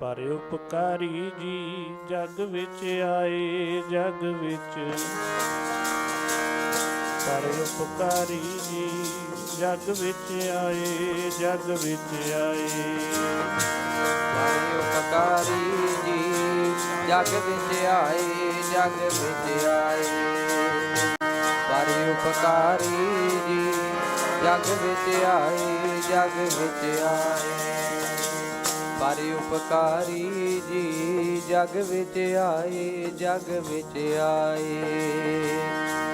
ਪਰ ਉਪਕਾਰੀ ਜੀ ਜਗ ਵਿੱਚ ਆਏ, ਜਗ ਵਿੱਚ। ਪਰ ਉਪਕਾਰੀ ਜੀ ਜਗ ਵਿੱਚ ਆਏ, ਜਗ ਵਿੱਚ ਆਏ। ਹਰਿ ਉਪਕਾਰੀ ਜੀ ਜਗ ਵਿੱਚ ਆਏ, ਜਗ ਵਿੱਚ ਆਏ। ਹਰਿ ਉਪਕਾਰੀ ਜੀ ਜਗ ਵਿੱਚ ਆਏ, ਜਗ ਵਿੱਚ ਆਏ। ਹਰਿ ਉਪਕਾਰੀ ਜੀ, ਜਗ ਵਿੱਚ ਆਏ, ਜਗ ਵਿੱਚ ਆਏ।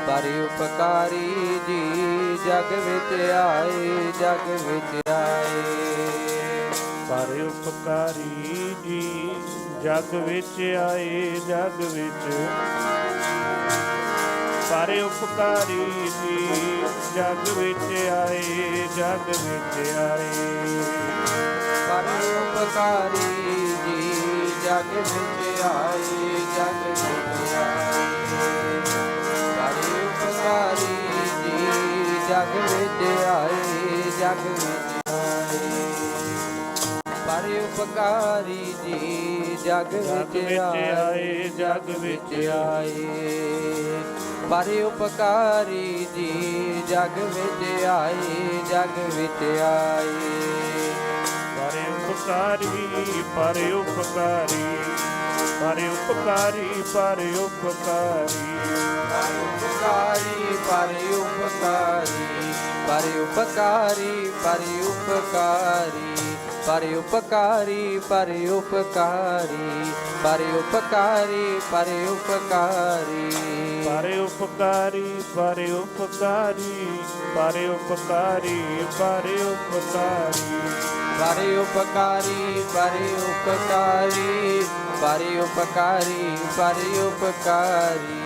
ਹਰਿ ਉਪਕਾਰੀ ਜੀ, ਜਗ ਵਿੱਚ ਆਏ, ਜਗ ਵਿੱਚ ਆਏ। ਪਰ ਉਪਕਾਰੀ ਜੀ, ਜਗ ਵਿੱਚ ਆਏ, ਜਗ ਵਿੱਚ ਪਰ ਉਪਕਾਰੀ ਜੀ, ਜਗ ਵਿੱਚ ਆਏ, ਜਗ ਵਿੱਚ ਆਏ। ਪਰ ਉਪਕਾਰੀ ਜੀ ਜਗ ਵਿੱਚ ਆਏ ਜਗ ਵਿੱਚ ਆਏ। ਜੀ ਜਗ ਵਿੱਚ ਆਏ ਜਗ ਵਿੱਚ ਆਏ। ਪਰ ਉਪਕਾਰੀ ਜੀ ਜਗ ਵਿੱਚ ਆਏ ਜਗ ਵਿੱਚ ਆਏ। ਪਰ ਉਪਕਾਰੀ ਜੀ ਜਗ ਵਿੱਚ ਆਏ ਜਗ ਵਿੱਚ ਆਏ। ਪਰ ਉਪਕਾਰੀ ਪਰ ਉਪਕਾਰੀ ਪਰ ਉਪਕਾਰੀ ਪਰ ਉਪਕਾਰੀ ਉਪਕਾਰੀ ਪਰ ਉਪਕਾਰੀ ਪਰ ਉਪਕਾਰੀ ਪਰ ਉਪਕਾਰੀ ਪਰ ਉਪਕਾਰੀ ਪਰ ਉਪਕਾਰੀ ਪਰ ਉਪਕਾਰੀ ਪਰ ਉਪਕਾਰੀ ਪਰ ਉਪਕਾਰੀ ਪਰ ਉਪਕਾਰੀ ਪਰ ਉਪਕਾਰੀ ਪਰ ਉਪਕਾਰੀ ਪਰ ਉਪਕਾਰੀ ਪਰ ਉਪਕਾਰੀ ਪਰ ਉਪਕਾਰੀ ਪਰ ਉਪਕਾਰੀ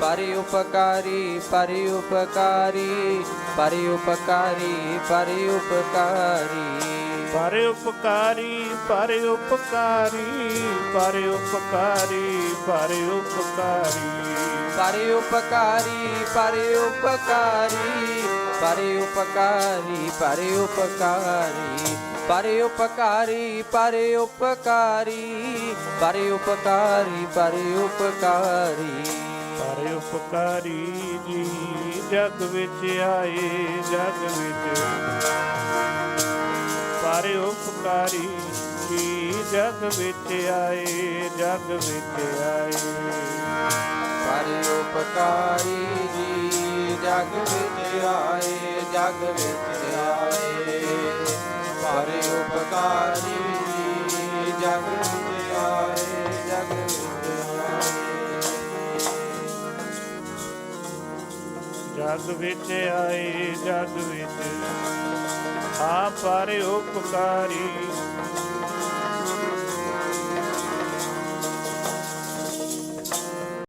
ਪਰ ਉਪਕਾਰੀ ਪਰ ਉਪਕਾਰੀ ਪਰ ਉਪਕਾਰੀ ਪਰ ਉਪਕਾਰੀ ਪਰ ਉਪਕਾਰੀ ਪਰ ਉਪਕਾਰੀ ਪਰ ਉਪਕਾਰੀ ਪਰ ਉਪਕਾਰੀ ਪਰ ਉਪਕਾਰੀ ਪਰ ਉਪਕਾਰੀ ਪਰ ਉਪਕਾਰੀ ਪਰ ਉਪਕਾਰੀ ਪਰ ਉਪਕਾਰੀ ਪਰ ਉਪਕਾਰੀ ਪਰ ਉਪਕਾਰੀ ਪਰ ਉਪਕਾਰੀ ਪਰ ਉਪਕਾਰੀ ਜੀ ਜਗ ਵਿੱਚ ਆਏ ਜਗ ਵਿੱਚ ਪਰ ਉਪਕਾਰੀ ਜੀ ਜਗ ਵਿੱਚ ਆਏ ਜਗ ਵਿੱਚ ਆਏ। ਪਰ ਉਪਕਾਰੀ ਜੀ ਜਗ ਵਿੱਚ ਆਏ, ਜਗ ਵਿੱਚ ਆਏ। ਪਰ ਉਪਕਾਰੀ ਜਗ ਵਿੱਚ ਆਏ, ਜਗ ਵਿੱਚ ਆਏ। ਜਗ ਵਿੱਚ ਆਏ, ਜਗ ਵਿੱਚ ਆ ਪਰ ਉਪਕਾਰੀ